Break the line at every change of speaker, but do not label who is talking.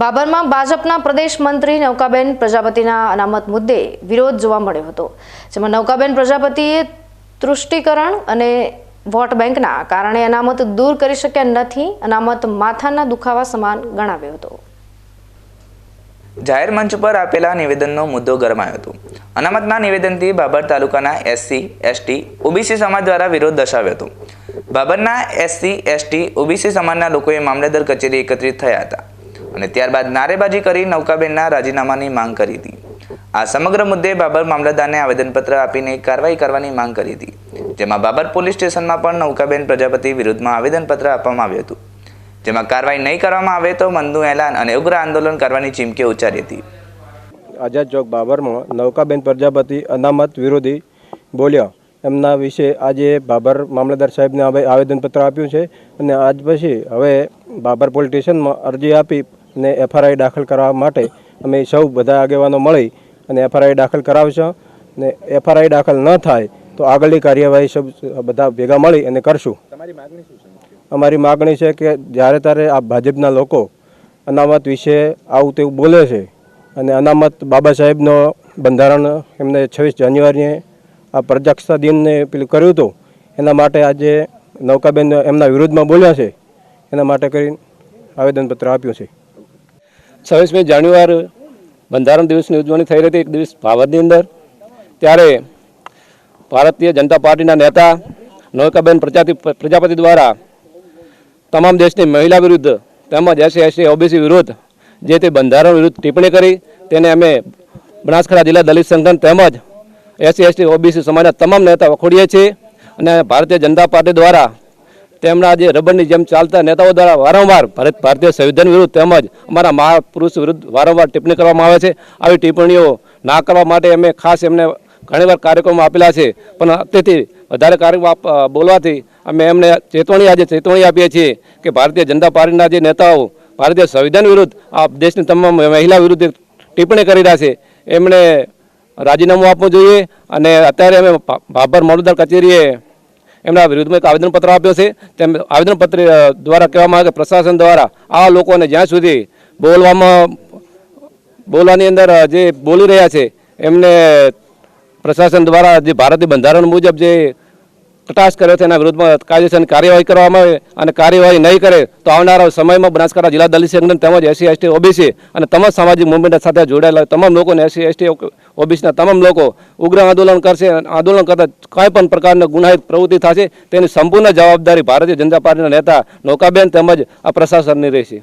બાબરમાં ભાજપના પ્રદેશ મંત્રી નૌકાબેન પ્રજાપતિના અનામત મુદ્દે વિરોધ જોવા મળ્યો હતો, જેમાં નૌકાબેન પ્રજાપતિએ તૃષ્ટિકરણ અને વોટ બેંકના કારણે અનામત દૂર કરી શક્યા નથી, અનામત માથાના દુખાવા સમાન ગણાવ્યો હતો.
જાહેર મંચ પર આપેલા નિવેદનનો મુદ્દો ગરમાયો હતો. અનામતના નિવેદનથી બાબર તાલુકાના એસસી એસટી ઓબીસી સમાજ દ્વારા વિરોધ દર્શાવ્યો હતો. બાબરના એસસી એસટી ઓબીસી સમાજના લોકોએ મામલેદાર કચેરી એકત્રિત થયા હતા. અને ત્યારબાદ નારેબાજી કરી નૌકાબેનના રાજીનામાની માંગ કરી હતી. આ સમગ્ર મુદ્દે બાબર મામલતદારને આવેદનપત્ર આપીને કાર્યવાહી કરવાની માંગ કરી હતી. જેમાં બાબર પોલીસ સ્ટેશનમાં પણ નૌકાબેન પ્રજાપતિ વિરુદ્ધમાં આવેદનપત્ર આપવામાં આવ્યું હતું. જેમાં કાર્યવાહી નહીં કરવામાં આવે તો મંદુ એલાન અને ઉગ્ર આંદોલન કરવાની ચીમકી ઉચ્ચારી હતી.
આઝાદ ચોક બાબરમાં નૌકાબેન પ્રજાપતિ અનામત વિરોધી બોલ્યા. એમના વિશે આજે બાબર મામલતદાર સાહેબને હવે આવેદનપત્ર આપ્યું છે અને આજ પછી હવે બાબર પોલીસ સ્ટેશનમાં અરજી આપી અને એફઆરઆઈ દાખલ કરવા માટે અમે સૌ બધા આગેવાનો મળી અને એફઆરઆઈ દાખલ કરાવશું. અને એફઆરઆઈ દાખલ ન થાય તો આગળની કાર્યવાહી સૌ બધા ભેગા મળી અને કરશું. અમારી માગણી છે કે જ્યારે ત્યારે આ ભાજપના લોકો અનામત વિશે આવું તેવું બોલે છે અને અનામત બાબા સાહેબનો બંધારણ એમને છવ્વીસ જાન્યુઆરીએ આ પ્રજાક્ષતા દિનને પેલું કર્યું હતું. એના માટે આજે નૌકાબેન એમના વિરોધમાં બોલ્યા છે. એના માટે કરી આવેદનપત્ર આપ્યું છે.
છવ્વીસમી જાન્યુઆરી બંધારણ દિવસની ઉજવણી થઈ રહી હતી એક દિવસ ભાવરની અંદર. ત્યારે ભારતીય જનતા પાર્ટીના નેતા નૌકાબેન પ્રજાતિ, પ્રજાપતિ દ્વારા તમામ દેશની મહિલા વિરુદ્ધ તેમજ એસી એસી ઓબીસી વિરુદ્ધ જે તે બંધારણ વિરુદ્ધ ટિપ્પણી કરી, તેને અમે બનાસકાંઠા જિલ્લા દલિત સંગઠન તેમજ એસસી એસટી ઓબીસી સમાજના તમામ નેતા વખોડીએ છીએ અને ભારતીય જનતા પાર્ટી દ્વારા તેમના જે રબરની જેમ ચાલતા નેતાઓ દ્વારા વારંવાર ભારત ભારતીય સંવિધાન વિરુદ્ધ તેમજ અમારા મહાપુરુષ વિરુદ્ધ વારંવાર ટિપ્પણી કરવામાં આવે છે. આવી ટિપ્પણીઓ ના કરવા માટે અમે ખાસ એમને ઘણીવાર કાર્યક્રમો આપેલા છે. પણ અત્યારથી વધારે કાર્યક્રમ બોલવાથી અમે એમને ચેતવણી, આજે ચેતવણી આપીએ છીએ કે ભારતીય જનતા પાર્ટીના જે નેતાઓ, ભારતીય સંવિધાન વિરુદ્ધ આ દેશની તમામ મહિલા વિરુદ્ધ ટિપ્પણી કરી રહ્યા છે. એમણે રાજીનામું આપવું જોઈએ અને અત્યારે અમે ભાભર મામલતદાર કચેરીએ એમના વિરુદ્ધમાં એક આવેદનપત્ર આપ્યો છે. તેમ આવેદનપત્ર દ્વારા કહેવામાં આવે કે પ્રશાસન દ્વારા આ લોકોને જ્યાં સુધી બોલવામાં બોલવાની અંદર જે બોલી રહ્યા છે, એમને પ્રશાસન દ્વારા જે ભારતીય બંધારણ મુજબ જે કટાશ કર્યો છે એના વિરુદ્ધમાં કાયદેસરની કાર્યવાહી કરવામાં આવે અને કાર્યવાહી નહીં કરે તો આવનારા સમયમાં બનાસકાંઠા જિલ્લા દલિત સંગઠન તેમજ એસસી, એસટી, ઓબીસી અને તમામ સામાજિક મુવમેન્ટ સાથે જોડાયેલા તમામ લોકોને એસસી, એસટી ઓબીસીના તમામ લોકો ઉગ્ર આંદોલન કરશે આંદોલન કરતા કોઈ પણ પ્રકારના ગુનાહિત પ્રવૃત્તિ થશે તેની સંપૂર્ણ જવાબદારી ભારતીય જનતા પાર્ટીના નેતા નૌકાબેન તેમજ આ પ્રશાસનની રહેશે.